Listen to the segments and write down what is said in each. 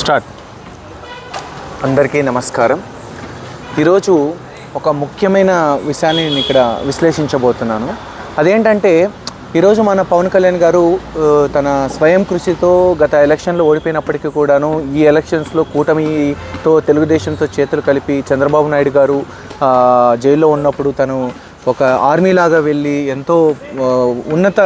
Start. అందరికీ నమస్కారం. ఈరోజు ఒక ముఖ్యమైన విషయాన్ని నేను ఇక్కడ విశ్లేషించబోతున్నాను. అదేంటంటే ఈరోజు మన పవన్ కళ్యాణ్ గారు తన స్వయం కృషితో గత ఎలక్షన్లో ఓడిపోయినప్పటికీ కూడాను ఈ ఎలక్షన్స్లో కూటమితో తెలుగుదేశంతో చేతులు కలిపి చంద్రబాబు నాయుడు గారు జైల్లో ఉన్నప్పుడు తను ఒక ఆర్మీలాగా వెళ్ళి ఎంతో ఉన్నత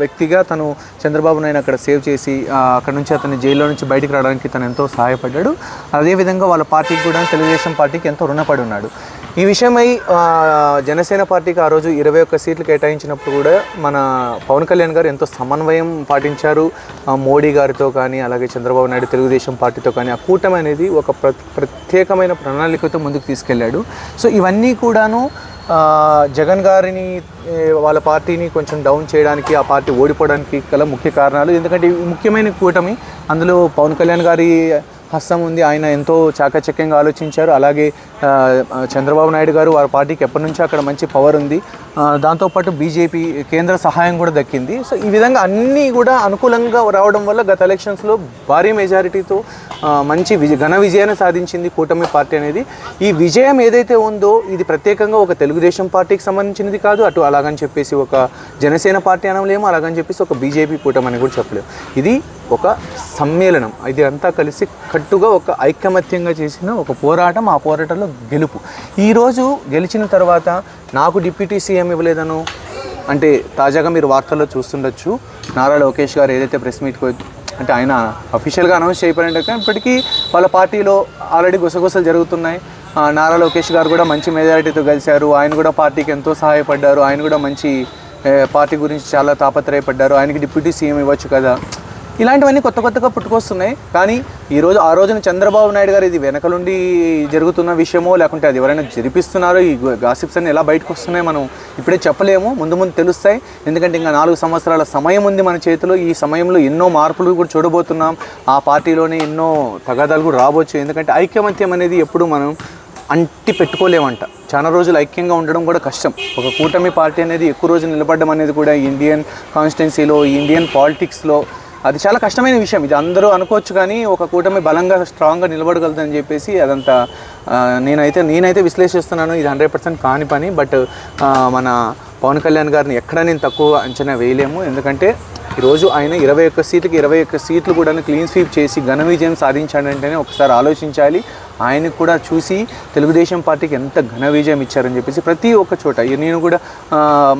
వ్యక్తిగా తను చంద్రబాబు నాయుడు అక్కడ సేవ్ చేసి అక్కడ నుంచి అతని జైల్లో నుంచి బయటికి రావడానికి తను ఎంతో సహాయపడ్డాడు. అదేవిధంగా వాళ్ళ పార్టీకి కూడా తెలుగుదేశం పార్టీకి ఎంతో రుణపడి ఉన్నాడు. ఈ విషయమై జనసేన పార్టీకి ఆ రోజు ఇరవై ఒక్క సీట్లు కేటాయించినప్పుడు కూడా మన పవన్ కళ్యాణ్ గారు ఎంతో సమన్వయం పాటించారు. మోడీ గారితో కానీ అలాగే చంద్రబాబు నాయుడు తెలుగుదేశం పార్టీతో కానీ ఆ కూటమి అనేది ఒక ప్ర ప్రత్యేకమైన ప్రణాళికతో ముందుకు తీసుకెళ్ళాడు. సో ఇవన్నీ కూడాను జగన్ గారిని వాళ్ళ పార్టీని కొంచెం డౌన్ చేయడానికి ఆ పార్టీ ఓడిపోవడానికి గల ముఖ్య కారణాలు. ఎందుకంటే ముఖ్యమైన కూటమి అందులో పవన్ కళ్యాణ్ గారి హస్తం ఉంది. ఆయన ఎంతో చాకచక్యంగా ఆలోచించారు. అలాగే చంద్రబాబు నాయుడు గారు వారి పార్టీకి ఎప్పటి నుంచో అక్కడ మంచి పవర్ ఉంది. దాంతోపాటు బీజేపీ కేంద్ర సహాయం కూడా దక్కింది. సో ఈ విధంగా అన్నీ కూడా అనుకూలంగా రావడం వల్ల గత ఎలక్షన్స్లో భారీ మెజారిటీతో మంచి విజయ ఘన విజయాన్ని సాధించింది కూటమి పార్టీ అనేది. ఈ విజయం ఏదైతే ఉందో ఇది ప్రత్యేకంగా ఒక తెలుగుదేశం పార్టీకి సంబంధించినది కాదు. అటు అలాగని చెప్పేసి ఒక జనసేన పార్టీ అనలేము. అలాగని చెప్పేసి ఒక బీజేపీ కూటమి అని కూడా చెప్పలేము. ఇది ఒక సమ్మేళనం. ఇది అంతా కలిసి కట్టుగా ఒక ఐకమత్యంగా చేసిన ఒక పోరాటం ఆ పోరాటంలో గెలుపు. ఈరోజు గెలిచిన తర్వాత నాకు డిప్యూటీ సీఎం ఇవ్వలేదను అంటే తాజాగా మీరు వార్తల్లో చూస్తుండొచ్చు. నారా లోకేష్ గారు ఏదైతే ప్రెస్ మీట్కి అంటే ఆయన అఫీషియల్గా అనౌన్స్ చేయబడినట్టు ఇప్పటికీ వాళ్ళ పార్టీలో ఆల్రెడీ గుసగుసలు జరుగుతున్నాయి. ఆ, నారా లోకేష్ గారు కూడా మంచి మెజారిటీతో కలిశారు ఆయన కూడా పార్టీకి ఎంతో సహాయపడ్డారు. ఆయన కూడా మంచి పార్టీ గురించి చాలా తాపత్రయపడ్డారు. ఆయనకి డిప్యూటీ సీఎం ఇవ్వచ్చు కదా. ఇలాంటివన్నీ కొత్త కొత్తగా పుట్టుకొస్తున్నాయి. కానీ ఈరోజు ఆ రోజున చంద్రబాబు నాయుడు గారు ఇది వెనకలుండి జరుగుతున్న విషయమో లేకుంటే అది ఎవరైనా జరిపిస్తున్నారో ఈ గాసిప్స్ అన్ని ఎలా బయటకు వస్తున్నాయో మనం ఇప్పుడే చెప్పలేము. ముందు ముందు తెలుస్తాయి. ఎందుకంటే ఇంకా నాలుగు సంవత్సరాల సమయం ఉంది మన చేతిలో. ఈ సమయంలో ఎన్నో మార్పులు కూడా చూడబోతున్నాం. ఆ పార్టీలోనే ఎన్నో తగాదాలు కూడా రావచ్చు ఎందుకంటే ఐక్యమత్యం అనేది ఎప్పుడు మనం అంటి పెట్టుకోలేమంట. చాలా రోజులు ఐక్యంగా ఉండడం కూడా కష్టం. ఒక కూటమి పార్టీ అనేది ఎక్కువ రోజులు నిలబడడం అనేది కూడా ఇండియన్ కాన్స్టిట్యున్సీలో ఇండియన్ పాలిటిక్స్లో అది చాలా కష్టమైన విషయం. ఇది అందరూ అనుకోవచ్చు కానీ ఒక కూటమి బలంగా స్ట్రాంగ్గా నిలబడగలదని చెప్పేసి అదంతా నేనైతే నేనైతే విశ్లేషిస్తున్నాను. ఇది హండ్రెడ్ పర్సెంట్ కాని పని. బట్ మన పవన్ కళ్యాణ్ గారిని ఎక్కడ నేను తక్కువ అంచనా వేయలేము. ఎందుకంటే ఈరోజు ఆయన ఇరవై ఒక్క సీట్లకి ఇరవై ఒక్క సీట్లు కూడా క్లీన్ స్వీప్ చేసి ఘన విజయం సాధించాడంటేనే ఒకసారి ఆలోచించాలి. ఆయనకు కూడా చూసి తెలుగుదేశం పార్టీకి ఎంత ఘన విజయం ఇచ్చారని చెప్పేసి ప్రతి ఒక్క చోట ఈ నేను కూడా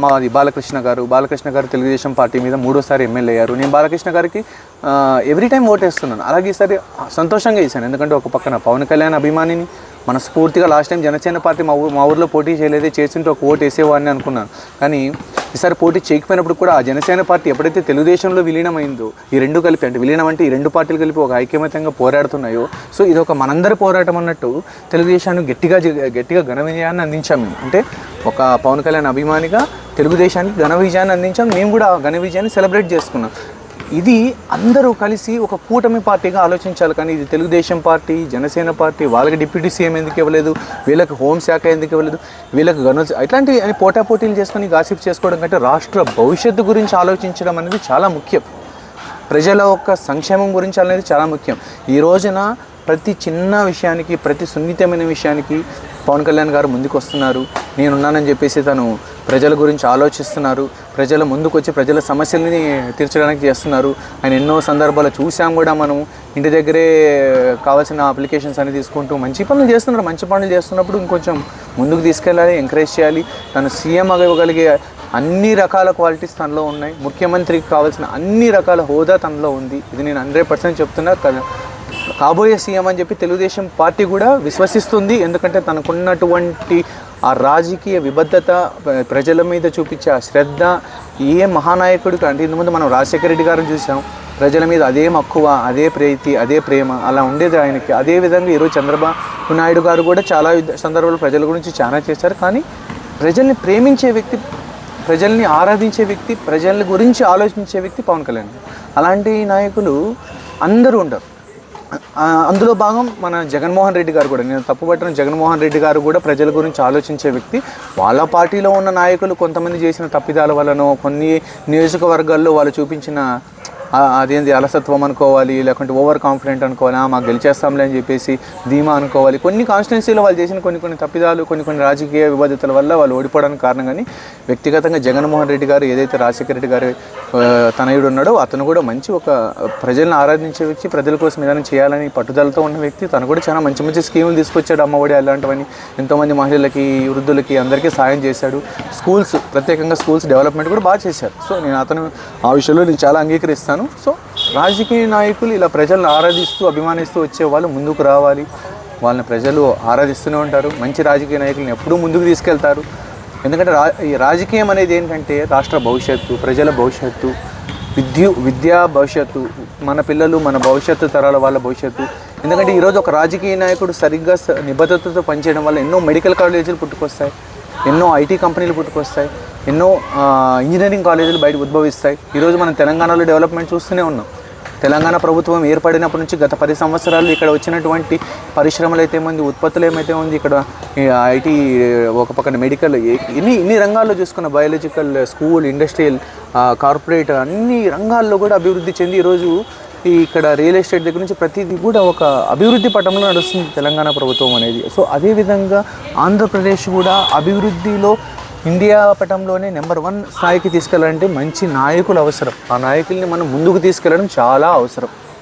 మాది బాలకృష్ణ గారు బాలకృష్ణ గారు తెలుగుదేశం పార్టీ మీద మూడోసారి ఎమ్మెల్యే అయ్యారు. నేను బాలకృష్ణ గారికి ఎవ్రీ టైం ఓటేస్తున్నాను. అలాగే ఈసారి సంతోషంగా వేసాను ఎందుకంటే ఒక పక్కన పవన్ కళ్యాణ్ అభిమానిని మనస్ఫూర్తిగా లాస్ట్ టైం జనసేన పార్టీ మా ఊరు మా ఊర్లో పోటీ చేయలేదే చేసింటే ఒక ఓటు వేసేవాడిని అనుకున్నాను. కానీ ఈసారి పోటీ చేయకపోయినప్పుడు కూడా ఆ జనసేన పార్టీ ఎప్పుడైతే తెలుగుదేశంలో విలీనమైందో ఈ రెండు కలిపి అంటే విలీనం అంటే ఈ రెండు పార్టీలు కలిపి ఒక ఐక్యమత్యంగా పోరాడుతున్నాయో సో ఇది ఒక మనందరి పోరాటం అన్నట్టు తెలుగుదేశాన్ని గట్టిగా గట్టిగా ఘన విజయాన్ని అందించాం మేము. అంటే ఒక పవన్ కళ్యాణ్ అభిమానిగా తెలుగుదేశానికి ఘన విజయాన్ని అందించాం. మేము కూడా ఆ ఘన విజయాన్ని సెలబ్రేట్ చేసుకున్నాం. ఇది అందరూ కలిసి ఒక కూటమి పార్టీగా ఆలోచించాలి కానీ ఇది తెలుగుదేశం పార్టీ జనసేన పార్టీ వాళ్ళకి డిప్యూటీ సీఎం ఎందుకు ఇవ్వలేదు వీళ్ళకి హోంశాఖ ఎందుకు ఇవ్వలేదు వీళ్ళకి గనుజ ఇట్లాంటివి అని పోటాపోటీలు చేసుకొని గాసిప్ చేసుకోవడం కంటే రాష్ట్ర భవిష్యత్తు గురించి ఆలోచించడం అనేది చాలా ముఖ్యం. ప్రజల యొక్క సంక్షేమం గురించి అనేది చాలా ముఖ్యం. ఈ రోజున ప్రతి చిన్న విషయానికి ప్రతి సున్నితమైన విషయానికి పవన్ కళ్యాణ్ గారు ముందుకు వస్తున్నారు నేనున్నానని చెప్పేసి తను ప్రజల గురించి ఆలోచిస్తున్నారు. ప్రజల ముందుకు వచ్చి ప్రజల సమస్యల్ని తీర్చడానికి చేస్తున్నారు. ఆయన ఎన్నో సందర్భాలు చూసాం కూడా మనం ఇంటి దగ్గరే కావాల్సిన అప్లికేషన్స్ అన్ని తీసుకుంటూ మంచి పనులు చేస్తున్నారు. మంచి పనులు చేస్తున్నప్పుడు ఇంకొంచెం ముందుకు తీసుకెళ్ళాలి ఎంకరేజ్ చేయాలి. తను సీఎం అవ్వగలిగే అన్ని రకాల క్వాలిటీస్ తనలో ఉన్నాయి. ముఖ్యమంత్రికి కావాల్సిన అన్ని రకాల హోదా తనలో ఉంది. ఇది నేను హండ్రెడ్ పర్సెంట్ చెప్తున్నా. కదా కాబోయే సీఎం అని చెప్పి తెలుగుదేశం పార్టీ కూడా విశ్వసిస్తుంది. ఎందుకంటే తనకున్నటువంటి ఆ రాజకీయ విబద్ధత ప్ర- ప్రజల మీద చూపించే ఆ శ్రద్ధ ఏ మహానాయకుడికి అంటే ఇంతకుముందు మనం రాజశేఖర రెడ్డి గారిని చూసాం. ప్రజల మీద అదే మక్కువ అదే ప్రీతి అదే ప్రేమ అలా ఉండేది ఆయనకి. అదే విధంగా ఈరోజు చంద్రబాబు నాయుడు గారు కూడా చాలా సందర్భాలు ప్రజల గురించి చాలా చేశారు. కానీ ప్రజల్ని ప్రేమించే వ్యక్తి ప్రజల్ని ఆరాధించే వ్యక్తి ప్రజల గురించి ఆలోచించే వ్యక్తి పవన్ కళ్యాణ్. అలాంటి నాయకులు అందరూ ఉండరు. అందులో భాగం మన జగన్మోహన్ రెడ్డి గారు కూడా. నేను తప్పుపట్టిన జగన్మోహన్ రెడ్డి గారు కూడా ప్రజల గురించి ఆలోచించే వ్యక్తి. వాళ్ళ పార్టీలో ఉన్న నాయకులు కొంతమంది చేసిన తప్పిదాల వలనో కొన్ని నియోజకవర్గాల్లో వాళ్ళు చూపించిన అదేంది అలసత్వం అనుకోవాలి లేకుంటే ఓవర్ కాన్ఫిడెంట్ అనుకోవాలి మాకు గెలిచేస్తాంలే అని చెప్పేసి ధీమా అనుకోవాలి. కొన్ని కాన్స్టిట్యున్సీలో వాళ్ళు చేసిన కొన్ని కొన్ని తప్పిదాలు కొన్ని కొన్ని రాజకీయ విభాదితల వల్ల వాళ్ళు ఓడిపోవడానికి కారణం కానీ వ్యక్తిగతంగా జగన్మోహన్ రెడ్డి గారు ఏదైతే రాజశేఖర రెడ్డి గారు తనయుడు ఉన్నాడో అతను కూడా మంచి ఒక ప్రజలను ఆరాధించే వ్యక్తి ప్రజల కోసం ఏదైనా చేయాలని పట్టుదలతో ఉన్న వ్యక్తి. తను కూడా చాలా మంచి మంచి స్కీములు తీసుకొచ్చాడు అమ్మఒడి అలాంటివన్నీ. ఎంతోమంది మహిళలకి వృద్ధులకి అందరికీ సాయం చేశాడు. స్కూల్స్ ప్రత్యేకంగా స్కూల్స్ డెవలప్మెంట్ కూడా బాగా చేశారు. సో నేను అతను ఆ విషయంలో నేను చాలా అంగీకరిస్తాను. సో రాజకీయ నాయకులు ఇలా ప్రజలను ఆరాధిస్తూ అభిమానిస్తూ వచ్చే వాళ్ళు ముందుకు రావాలి. వాళ్ళని ప్రజలు ఆరాధిస్తూనే ఉంటారు. మంచి రాజకీయ నాయకులను ఎప్పుడూ ముందుకు తీసుకెళ్తారు. ఎందుకంటే రా ఈ రాజకీయం అనేది ఏంటంటే రాష్ట్ర భవిష్యత్తు ప్రజల భవిష్యత్తు విద్యు విద్యా భవిష్యత్తు మన పిల్లలు మన భవిష్యత్తు తరాల వాళ్ళ భవిష్యత్తు. ఎందుకంటే ఈరోజు ఒక రాజకీయ నాయకుడు సరిగ్గా స- నిబద్ధతతో పనిచేయడం వల్ల ఎన్నో మెడికల్ కాలేజీలు పుట్టుకొస్తాయి. ఎన్నో ఐటీ కంపెనీలు పుట్టుకొస్తాయి. ఎన్నో ఇంజనీరింగ్ కాలేజీలు బయట ఉద్భవిస్తాయి. ఈరోజు మనం తెలంగాణలో డెవలప్మెంట్ చూస్తూనే ఉన్నాం. తెలంగాణ ప్రభుత్వం ఏర్పడినప్పటి నుంచి గత పది సంవత్సరాలు ఇక్కడ వచ్చినటువంటి పరిశ్రమలు అయితే ఉంది ఉత్పత్తులు ఏమైతే ఉంది ఇక్కడ ఐటీ ఒక పక్కన మెడికల్ ఇన్ని ఇన్ని రంగాల్లో చూసుకున్న బయాలజికల్ స్కూల్ ఇండస్ట్రియల్ కార్పొరేట్ అన్ని రంగాల్లో కూడా అభివృద్ధి చెంది ఈరోజు ఇక్కడ రియల్ ఎస్టేట్ దగ్గర నుంచి ప్రతిదీ కూడా ఒక అభివృద్ధి పటంలో నడుస్తుంది తెలంగాణ ప్రభుత్వం అనేది. సో అదేవిధంగా ఆంధ్రప్రదేశ్ కూడా అభివృద్ధిలో ఇండియా పటంలోనే నెంబర్ వన్ స్థాయికి తీసుకెళ్ళాలంటే మంచి నాయకులు అవసరం. ఆ నాయకుల్ని మనం ముందుకు తీసుకెళ్ళడం చాలా అవసరం.